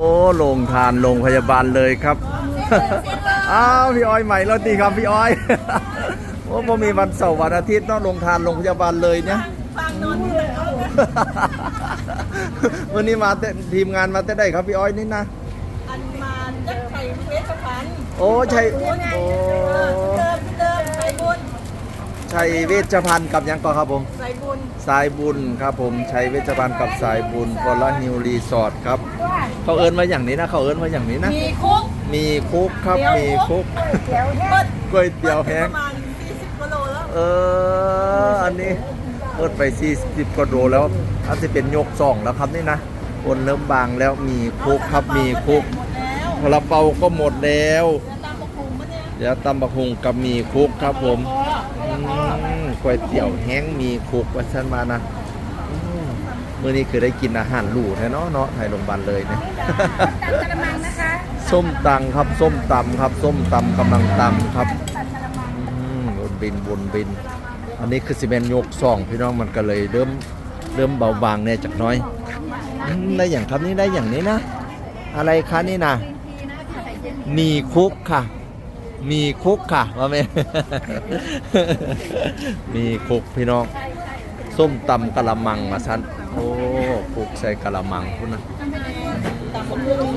โอ้โรงทานโรงพยาบาลเลยครับ อ้าวพี่อ้อยใหม่แล้วดีครับพี่อ้อยโอ้พอมีวันเสาร์วันอาทิตย์เนาะโรงทานโรงพยาบาลเลยเนี่ยฟังนอนที่ไหนครับผมวันนี้มาแต่ทีมงานมาแต่ได้ครับพี่อ้อยนี่นะ อันมาจักไข่เวชภัณฑ์โอ้ใช่บุญโอ้เดิมเดิมไข่บุญชัยเวชภัณฑ์กับหยังก่อนครับผมใส่บุญสายบุญครับผมชัยเวชภัณฑ์กับสายบุญพลฮิวรีสอร์ทครับ เขาเอิ้นมาอย่างนี้นะเขาเอิ้นมาอย่างนี้นะ มีคุก มีคุกครับ มีคุกเดี๋ยวเปิดก๋วยเตี๋ยวแห้งประมาณ40กิโลแล้ว เออ อันนี้เปิดไป 40กว่าโลแล้วอันจะเป็นยกสองแล้วครับนี่นะคนเริ่มบางแล้วมีคุกครับ มีคุกหมดแล้วกระเป๋าก็หมดแล้วจะตามประคุมปะเนี่ยเดี๋ยวตำบักหุงกับมีคุกครับผมอืมก๋วยเตี๋ยวแห้งมีคุกว่าฉันมานะอืม มื่อนี้คือได้กินอาหารหรูแท้เนาะเนาะไทยโรงพยาบาลเลยเนี่ยกระมังนะคะส้มตังครับ ส้มตำครับ ส้มตำกำลังตำครับตัดกระมังอืมบนบินบนบิน อันนี้คือสิเมนยกสองพี่น้องมันก็เลยเริ่มเริ่มเบาบางเนี่ยจากหน้อยอืมได้อย่างครับนี่ได้อย่างนี้นะ อะไรคะนี่นะมีคุกค่ะ มีคุกค่ะว่าไหมมีคุกพี่น้อง ส้มตำกะละมังมาสันโอ้คุก ใส่กะละมังพุ่นนะตามประคุม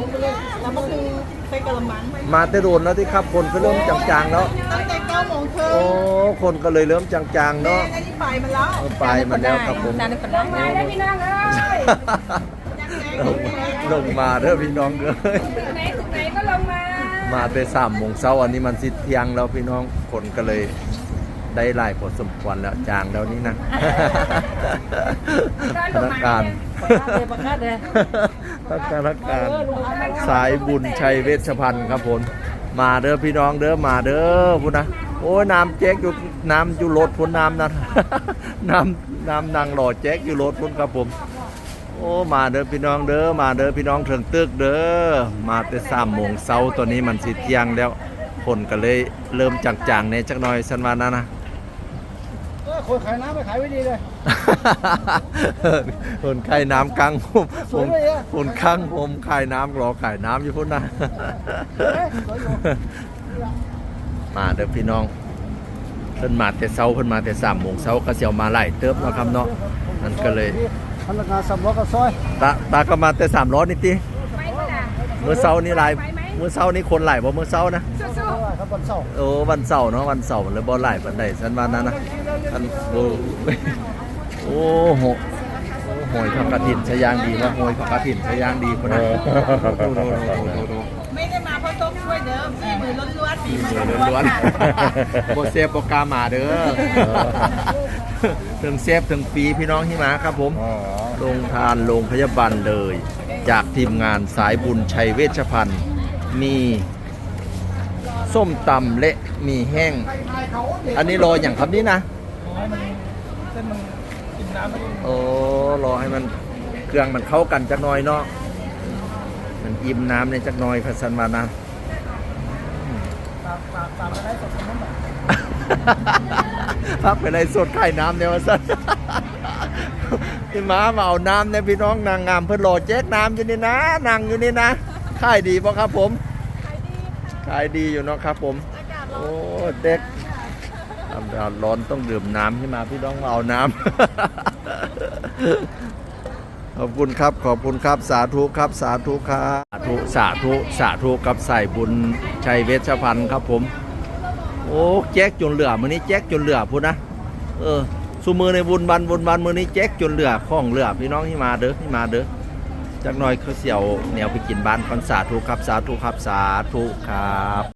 ตามประคุมใส่กระมังมาแต่โดนแล้วที่ครับคนก็เริ่มจางๆแล้วตั้งแต่9โมงครึ่โอ้งคนก็เลยเริ่มจางๆแม่เนาะไอ้นี่ไปมันแล้วเอาไปมันแล้วครับผมนานคนนั้นมาได้พี่น้องเอ้ยลงลงมาเด้อพี่น้องเอ้ยถึงไหนถึงไหนก็ลงมา มาแต่สามโมงเช้าอันนี้มันสิเที่ยงแล้วพี่น้องคนก็เลย ได้หลายพอสมควรแล้วจางแล้วนี่นะพนักงานพนักงานสายบุญชัยเวชพันธ์ครับผมมาเด้อพี่น้องเด้อมาเด้อพุ่นนะโอ้ยน้ำแจ๊กอยู่น้ำอยู่รถพุ่นน้ำนะน้ำน้ำนางหล่อแจ๊กอยู่รถพุ่นครับผม โอ้มาเด้อพี่น้องเด้อมาเด้อพี่น้องเถิงตึกเด้อมาแต่สามโมงเช้าตอนนี้มันสิเที่ยงแล้วคนก็เลยเริ่มจางๆในจักหน่อยสันวานะนะเออ คนขายน้ำไปขายไว้ดีเลย คนขายน้ำกลางผมสวยเลยอะคนข้างผมขายน้ำรอขายน้ำอยู่พุ่นนะเฮ้ยสวยอยู่มาเด้อพี่น้องเพิ่นมาแต่เช้าเพิ่นมาแต่สามโมงเช้าก็เสียวมาไล่เติบเนาะครับเนาะมันก็เลยพนักงานสำรองกับซอยตาตาก็มาแต่สามร้อยนี่ติไปก็ได้เมื่อเช้านี่หลายเมื่อเช้านี่คนหลายบ่เมื่อเช้านะสู้ครับวันเสาร์โอ้วันเสาร์เนาะวันเสาร์เลยบ่หลายปานใดฉันว่านั้นนะอันโอ้โอ้โหโอ้โหยผักกระถินชะยางดีว่าโหยผักกระถินชะยางดีคนนั้นดูดูดูดูดูไม่ได้มาเพราะต้องช่วยเดิมฝีมือล้วนๆฝีเดือดล้วนๆโบเซฟโปรกามาเด้อถึงเซฟถึงปีพี่น้องที่มาครับผมโรงทานโรงพยาบาลเลย จากทีมงานสายบุญชัยเวชพันธ์ มีส้มตำและมีแห้ง อันนี้รออย่างครับนี่นะเส้นมันกินน้ำไม่โอ้รอให้มันเครื่องมันเข้ากันจักหน่อยเนาะมันอิ่มน้ำในจักหน่อยพัสันมานะตามตามตามไปได้สดน้ำมันพักไปไรสดไข่น้ำเนี่ยว่าสันพี่ม้ามาเอาน้ำเนี่ยพี่น้องนางงามเพื่อรอแจ๊กน้ำอยู่นี่นะนางอยู่นี่นะ ขายดีป่ะครับผมขายดีค่ะขายดีอยู่เนาะครับผม อากาศร้โอ้อนเด็ก อากาศร้อนต้องดื่มน้ำขึ้นมาพี่น้องมาเอาน้ำ ขอบคุณครับ ขอบคุณครับ สาธุครับ สาธุครับสาธุสาธุสาธุกับใส่บุญชัยเวชพันธ์ครับผม โอ้แจ๊กจนเหลือมื้อนี้แจ๊กจนเหลือพูดนะเออสุมือในบุญบันบุญบันมื้อนี้แจ๊กจนเหลือข้องเหลือพี่น้องที่มาเด้อที่มาเด้อ จักหน่อยเขาเสียวเหนียวไปกินบ้านก่อนสาธุครับ สาธุครับ สาธุครับ